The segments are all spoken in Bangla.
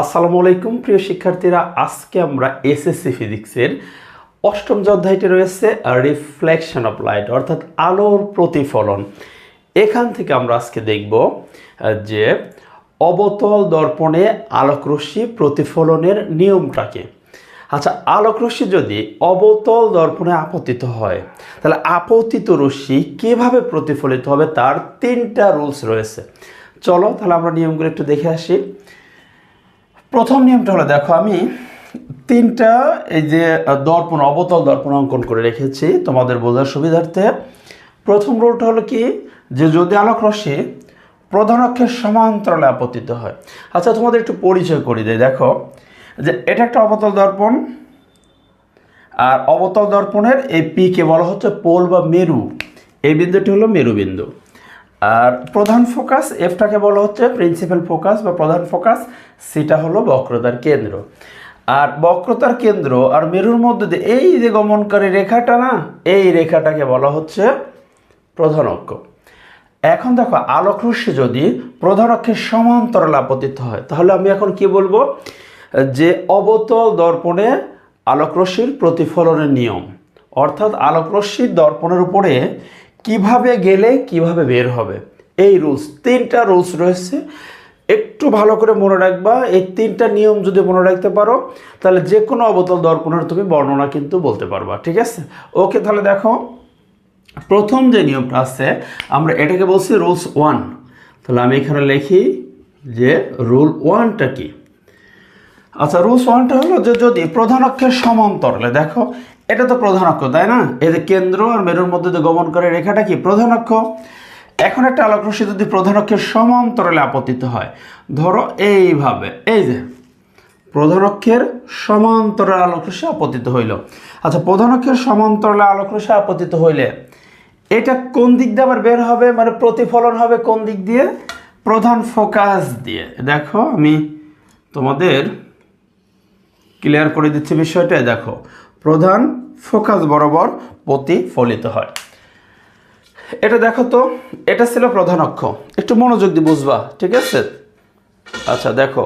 আসসালামু আলাইকুম, প্রিয় শিক্ষার্থীরা। আজকে আমরা এসএসসি ফিজিক্সের অষ্টম যে অধ্যায়টি রয়েছে রিফ্লেকশন অফ লাইট অর্থাৎ আলোর প্রতিফলন। এখান থেকে আমরা আজকে দেখব, যে অবতল দর্পণে আলোকরশ্মি প্রতিফলনের নিয়মটাকে। আচ্ছা আলোকরশ্মি যদি অবতল দর্পণে আপতিত হয়, তাহলে আপতিত রশ্মি কীভাবে প্রতিফলিত হবে? তার তিনটা রুলস রয়েছে। চলো তাহলে আমরা নিয়মগুলো একটু দেখে আসি। প্রথম নিয়মটা হলো, দেখো আমি তিনটা এই যে দর্পণ, অবতল দর্পণ অঙ্কন করে রেখেছি তোমাদের বোঝার সুবিধার্থে। প্রথম রুলটা হলো কি, যে যদি আলোক রশ্মি প্রধান অক্ষের সমান্তরালে আপতিত হয়। আচ্ছা তোমাদের একটু পরিচয় করে দেয় দেখো, যে এটা একটা অবতল দর্পণ, আর অবতল দর্পণের এই পিকে বলা হচ্ছে পোল বা মেরু। এই বিন্দুটি হলো মেরুবিন্দু। আর প্রধান ফোকাস এফটাকে বলা হচ্ছে প্রিন্সিপাল ফোকাস বা প্রধান ফোকাস সেটা হলো বক্রতার কেন্দ্র। আর বক্রতার কেন্দ্র আর মেরুর মধ্যে দিয়ে এই যে গমনকারী রেখাটা না, এই রেখাটাকে বলা হচ্ছে প্রধান অক্ষ। এখন দেখো, আলোক রশ্মি যদি প্রধান অক্ষের সমান্তরাল আপতিত হয়, তাহলে আমি এখন কি বলব? যে অবতল দর্পণে আলোক রশ্মির প্রতিফলনের নিয়ম। অর্থাৎ আলোক রশ্মির দর্পণের উপরে কীভাবে গেলে কীভাবে বের হবে? এই রুলস তিনটা রুলস রয়েছে। একটু ভালো করে মনে রাখবা, এই তিনটা নিয়ম যদি মনে রাখতে পারো, তাহলে যে কোনো অবতল দর্পণের তুমি বর্ণনা কিন্তু বলতে পারবা, ঠিক আছে? ওকে, তাহলে দেখো, প্রথম যে নিয়মটা আছে, আমরা এটাকে বলছি রুলস ওয়ান তাহলে আমি এখানে লিখি যে রুল ওয়ানটা কি? আচ্ছা রুলস ওয়ানটা হলো যে যদি প্রধান অক্ষের সমান্তরালে, দেখো, এটা তো প্রধান অক্ষ, তাই না? এই যে কেন্দ্র আর মেরুর মধ্যে যে গমন করে, রেখাটা কি প্রধান অক্ষ? এখন একটা আলোক রশ্মি যদি প্রধান অক্ষের সমান্তরালে আপতিত হয়, ধরো এইভাবে, এই যে, প্রধান অক্ষের সমান্তরাল আলোক রশ্মি আপতিত হইল। আচ্ছা প্রধান অক্ষের সমান্তরালে আলোক রশ্মি আপতিত হইলে, এটা কোন দিক দিয়ে আবার বের হবে? মানে প্রতিফলন হবে কোন দিক দিয়ে? প্রধান ফোকাস দিয়ে। দেখো, আমি তোমাদের ক্লিয়ার করে দিচ্ছি বিষয়টা, দেখো। প্রধান ফোকাস বরাবর প্রতিফলিত হয়। এটা দেখো তো, এটা ছিল প্রধান অক্ষ। একটু মনোযোগ দিয়ে বুঝবা, ঠিক আছে? আচ্ছা দেখো।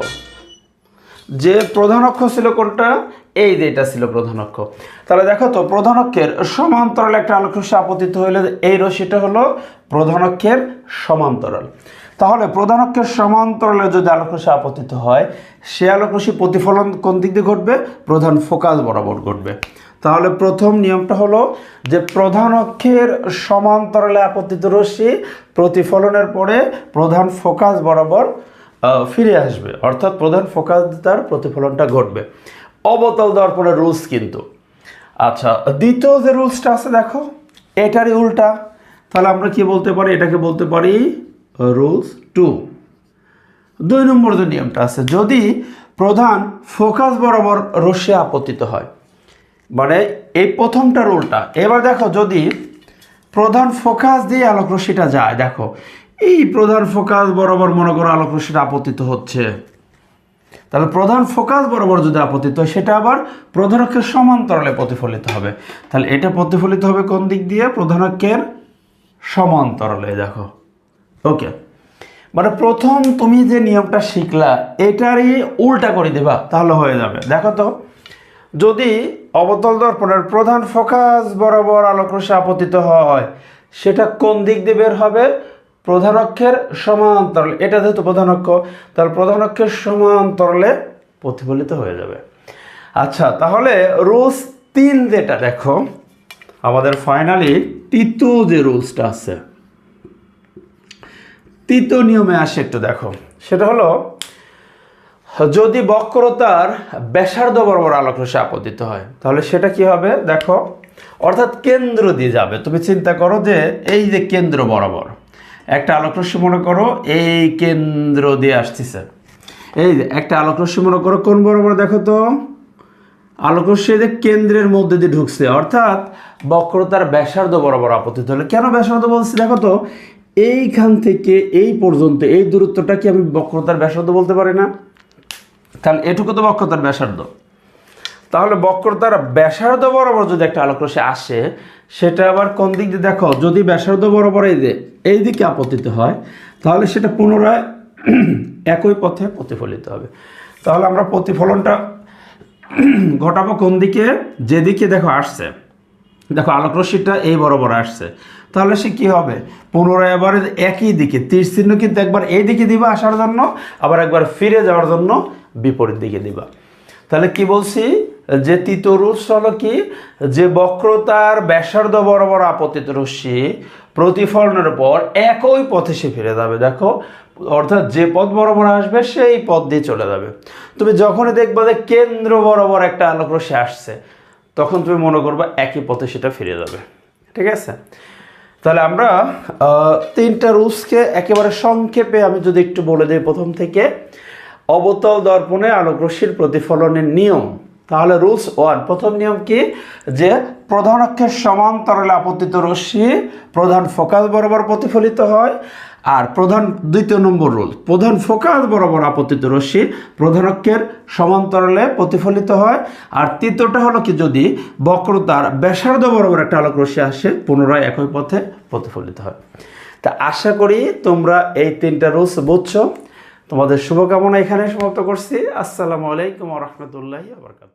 যে প্রধান অক্ষ ছিল কোনটা? এই যে এটা ছিল প্রধান অক্ষ। তাহলে দেখো তো, প্রধান অক্ষের সমান্তরাল একটা আলোক রশ্মি আপতিত হইলে এই রশ্মিটা হলো প্রধান অক্ষের সমান্তরাল। তাহলে প্রধান অক্ষের সমান্তরালে যদি আলোক রশ্মি আপতিত হয়, সে আলোক রশ্মি প্রতিফলন কোন দিক দিয়ে ঘটবে? প্রধান ফোকাস বরাবর ঘটবে। তাহলে প্রথম নিয়মটা হলো যে প্রধান অক্ষের সমান্তরালে আপতিত রশ্মি প্রতিফলনের পরে প্রধান ফোকাস বরাবর ফিরে আসবে। অর্থাৎ প্রধান ফোকাস তার প্রতিফলনটা ঘটবে। অবতল দর্পণের রুলস কিন্তু। আচ্ছা দ্বিতীয় যে রুলসটা আছে দেখো, এটারই উল্টা। তাহলে আমরা কি বলতে পারি? এটাকে বলতে পারি রুলস টু দুই নম্বর যে নিয়মটা আছে, যদি প্রধান ফোকাস বরাবর রশ্মি আপতিত হয় মানে এই প্রথমটা রুলটা, এবার দেখো যদি প্রধান ফোকাস দিয়ে আলোক রশ্মিটা যায়, দেখো, এই প্রধান ফোকাস বরাবর মনে করো আলোক রশ্মিটা আপতিত হচ্ছে। তাহলে প্রধান ফোকাস বরাবর যদি আপতিত হয়, সেটা আবার প্রধান অক্ষের সমান্তরালে প্রতিফলিত হবে। তাহলে এটা প্রতিফলিত হবে কোন দিক দিয়ে? প্রধান অক্ষের সমান্তরালে, দেখো। ওকে মানে প্রথম তুমি যে নিয়মটা শিখলা, এটারই উল্টা করে দেবা, তাহলে হয়ে যাবে। দেখো তো, যদি অবতল দর্পণের প্রধান ফোকাস বরাবর আলোক রশ্মি আপতিত হয়, সেটা কোন দিক দিয়ে বের হবে? প্রধান অক্ষের সমান্তরাল। এটা যেহেতু প্রধান অক্ষ, তাহলে প্রধান অক্ষের সমান্তরালে প্রতিফলিত হয়ে যাবে। আচ্ছা তাহলে রুলস তিন যেটা, দেখো, আমাদের ফাইনালি তৃতীয় যে রুলসটা আছে তৃতীয় নিয়মে আসে একটু, দেখো। সেটা হলো, যদি বক্রতার ব্যাসার্ধ বরাবর আলোক রশ্মি আপতিত হয়, তাহলে সেটা কি হবে? দেখো, অর্থাৎ কেন্দ্র দিয়ে যাবে। তুমি চিন্তা করো যে এই যে কেন্দ্র বরাবর, একটা আলোক রশ্মি মনে করো, এই কেন্দ্র দিয়ে আসতেছে। এই যে একটা আলোক রশ্মি মনে করো, কোন বরাবর? দেখো তো আলোক রশ্মি যে কেন্দ্রের মধ্যে দিয়ে ঢুকছে, অর্থাৎ বক্রতার ব্যাসার্ধ বরাবর আপতিত হলে। কেন ব্যাসার্ধ বলছি? দেখো তো এইখান থেকে এই পর্যন্ত, এই দূরত্বটা কি আমি বক্রতার ব্যাসার্ধ বলতে পারি না? তাহলে এটুকু তো বক্রতার ব্যাসার্ধ। তাহলে বক্রতার ব্যাসার্ধ বরাবর যদি একটা আলোক রশ্মি আসে, সেটা আবার কোন দিক দিয়ে? দেখো, যদি ব্যাসার্ধ বরাবর এই যে, এই দিকে আপতিত হয়, তাহলে সেটা পুনরায় একই পথে প্রতিফলিত হবে। তাহলে আমরা প্রতিফলনটা ঘটাবো কোন দিকে? যেদিকে দেখো, আসছে। দেখো, আলোক রশ্মিটা এই বরাবর আসছে। তাহলে সে কি হবে? পুনরায় আবার একই দিকে, তীর চিহ্ন কিন্তু একবার এই দিকে দিবা আসার জন্য, আবার একবার ফিরে যাওয়ার জন্য বিপরীত দিকে দিবা। তাহলে কি বলছি? যে তিতরুষ হলো কি? যে বক্রতার ব্যাসার্ধ বরাবর আপতিত রশ্মি প্রতিফলনের পর একই পথে সে ফিরে যাবে, দেখো। অর্থাৎ যে পথ বরাবর আসবে, সেই পথ দিয়ে চলে যাবে। তুমি যখনই দেখবা যে কেন্দ্র বরাবর একটা আলোক রশ্মি আসছে তখন তুমি মনে করবা একই পথে সেটা ফিরে যাবে। ঠিক আছে? তাহলে আমরা তিনটা রুলসকে একেবারে সংক্ষেপে আমি যদি একটু বলে দিই প্রথম থেকে, অবতল দর্পণে আলোকরশ্মির প্রতিফলনের নিয়ম। তাহলে রুলস ওয়ান, প্রথম নিয়ম কি? যে প্রধান অক্ষের সমান্তরালে আপতিত রশ্মি প্রধান ফোকাস বরাবর প্রতিফলিত হয় আর প্রধান দ্বিতীয় নম্বর রুল, প্রধান ফোকাস বরাবর আপতিত রশ্মি প্রধান অক্ষের সমান্তরালে প্রতিফলিত হয়। আর তৃতীয়টা হলো কি, যদি বক্রতার ব্যাসার্ধ বরাবর একটা আলোক রশ্মি আসে, পুনরায় একই পথে প্রতিফলিত হয়। তা আশা করি তোমরা এই তিনটা রুলস বুঝছ। তোমাদের শুভকামনা এখানে সমাপ্ত করছি। আসসালামু আলাইকুম রহমতুল্লাহি আবরকাত